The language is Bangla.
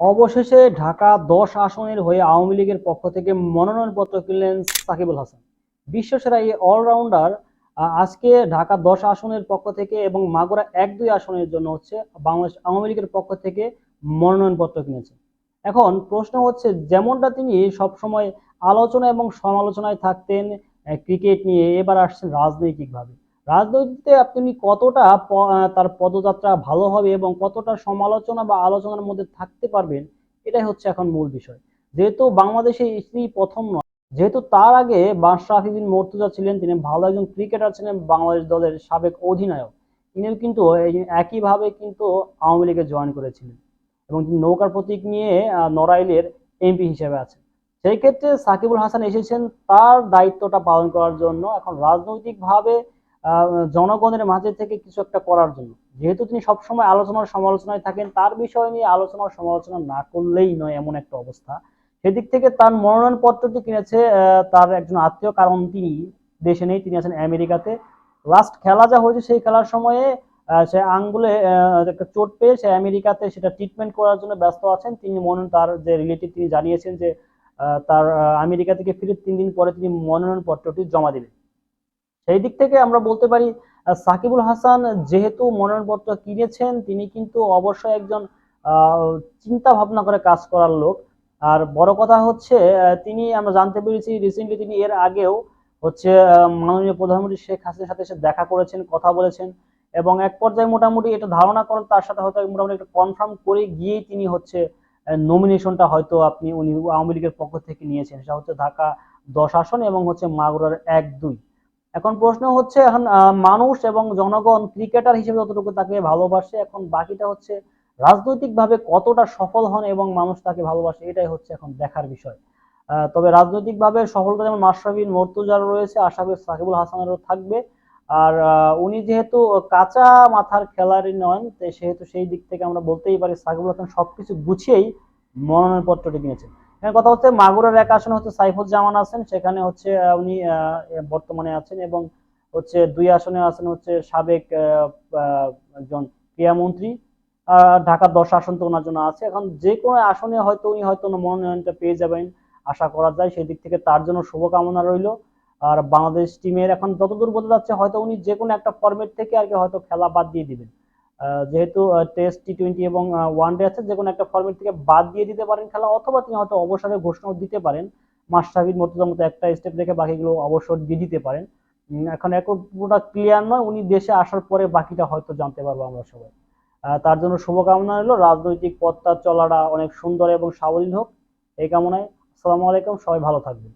অবশেষে ঢাকা দশ আসনের হয়ে আওয়ামী লীগের পক্ষ থেকে মনোনয়নপত্র কিনলেন সাকিবুল হাসান। বিশ্বসেরা এই অলরাউন্ডার আজকে ঢাকা দশ আসনের পক্ষ থেকে এবং মাগুরা এক দুই আসনের জন্য হচ্ছে বাংলাদেশ আওয়ামী লীগের পক্ষ থেকে মনোনয়নপত্র কিনেছে। এখন প্রশ্ন হচ্ছে, যেমনটা তিনি সবসময় আলোচনা এবং সমালোচনায় থাকতেন ক্রিকেট নিয়ে এবার আসছেন রাজনৈতিকভাবে। রাজনীতিতে আপনি কতটা তার পদযাত্রা ভালো হবে এবং কতটা সমালোচনা বা আলোচনার মধ্যে থাকতে পারবেন, এটাই হচ্ছে এখন মূল বিষয়। যেহেতু বাংলাদেশে স্ত্রী প্রথম নয়, যেহেতু তার আগে বিন মর্তুজা ছিলেন, তিনি ভালো একজন ক্রিকেটার ছিলেন, বাংলাদেশ দলের সাবেক অধিনায়ক। তিনিও কিন্তু একইভাবে কিন্তু আওয়ামী লীগে জয়েন করেছিলেন এবং তিনি নৌকার প্রতীক নিয়ে নড়াইলের এমপি হিসেবে আছেন। সেই ক্ষেত্রে সাকিবুল হাসান এসেছেন, তার দায়িত্বটা পালন করার জন্য। এখন রাজনৈতিকভাবে জনগণের মাঝে থেকে কিছু একটা করার জন্য। যেহেতু তিনি সবসময় আলোচনার সমালোচনায় থাকেন, তার বিষয় নিয়ে আলোচনার সমালোচনা না করলেই নয় এমন একটা অবস্থা। সেদিক থেকে তার মনোনয়ন পত্রটি কিনেছে তার একজন আত্মীয়, কারণ তিনি দেশে নেই, তিনি আছেন আমেরিকাতে। লাস্ট খেলা যা হয়েছে সেই খেলার সময়ে সে আঙ্গুলে একটা চোট পেয়ে সে আমেরিকাতে সেটা ট্রিটমেন্ট করার জন্য ব্যস্ত আছেন। তিনি মনোনয়ন তার যে রিলেটিভ তিনি জানিয়েছেন যে তার আমেরিকা থেকে ফিরে তিন দিন পরে তিনি মনোনয়ন পত্রটি জমা দিবেন। সেই দিক থেকে আমরা বলতে পারি সাকিবুল হাসান যেহেতু মনোনয়নপত্র কিনেছেন, তিনি কিন্তু অবশ্যই একজন চিন্তা ভাবনা করে কাজ করার লোক। আর বড় কথা হচ্ছে তিনি আমরা জানতে পেরেছি রিসেন্টলি তিনি এর আগেও হচ্ছে মাননীয় প্রধানমন্ত্রী শেখ হাসিনার সাথে এসে দেখা করেছেন, কথা বলেছেন এবং এক পর্যায়ে মোটামুটি এটা ধারণা করেন, তার সাথে হয়তো মোটামুটি একটা কনফার্ম করে গিয়েই তিনি হচ্ছে নমিনেশনটা হয়তো আপনি উনি আওয়ামী লীগের পক্ষ থেকে নিয়েছেন। সেটা হচ্ছে ঢাকা দশ আসন এবং হচ্ছে মাগুরার এক দুই। এখন প্রশ্ন হচ্ছে, এখন মানুষ এবং জনগণ ক্রিকেটার হিসেবে যতটুকু তাকে ভালোবাসে, এখন বাকিটা হচ্ছে রাজনৈতিকভাবে কতটা সফল হন এবং মানুষ তাকে ভালোবাসে, এটাই হচ্ছে এখন দেখার বিষয়। তবে রাজনৈতিকভাবে সফলতা যেমন মাশরাফিন মর্তুজার রয়েছে, আশা করি সাকিবুল হাসানেরও থাকবে। আর উনি যেহেতু কাঁচা মাথার খেলারই নন সেহেতু সেই দিক থেকে আমরা বলতেই পারি, সাকিবুল হাসান সবকিছু গুছিয়েই মনোনয়নপত্রটি কিনেছেন। কথা হচ্ছে মাগুরার এক আসনে হচ্ছে সাইফুজ্জামান আছেন, সেখানে হচ্ছে উনি বর্তমানে আছেন এবং হচ্ছে দুই আসনে আছেন হচ্ছে সাবেক একজন ক্রীড়ামন্ত্রী ঢাকা দশ আসন তো ওনার জন্য আছে। এখন যে কোনো আসনে হয়তো উনি হয়তো মনোনয়নটা পেয়ে যাবেন, আশা করা যায়, সেই দিক থেকে তার জন্য শুভকামনা রইল। আর বাংলাদেশ টিমের এখন যতদূর বোঝা যাচ্ছে, হয়তো উনি যে কোনো একটা ফর্মেট থেকে আর কি হয়তো খেলা বাদ দিয়ে দিবেন। যেহেতু টেস্ট টি টোয়েন্টি এবং ওয়ান ডে আছে যে কোনো একটা ফরম্যাট থেকে বাদ দিয়ে দিতে পারেন খেলা, অথবা তিনি হয়তো অবসরের ঘোষণাও দিতে পারেন। মাস্টারবিদ মর্তুজার মতো একটা স্টেপ রেখে বাকিগুলো অবসর দিয়ে দিতে পারেন। এখন এখন পুরোটা ক্লিয়ার নয়, উনি দেশে আসার পরে বাকিটা হয়তো জানতে পারব আমরা সবাই। তার জন্য শুভকামনা রইল। রাজনৈতিক পথটা চলাটা অনেক সুন্দর এবং সাবলীল হোক। এই কামনায়, আসসালামু আলাইকুম, সবাই ভালো থাকবেন।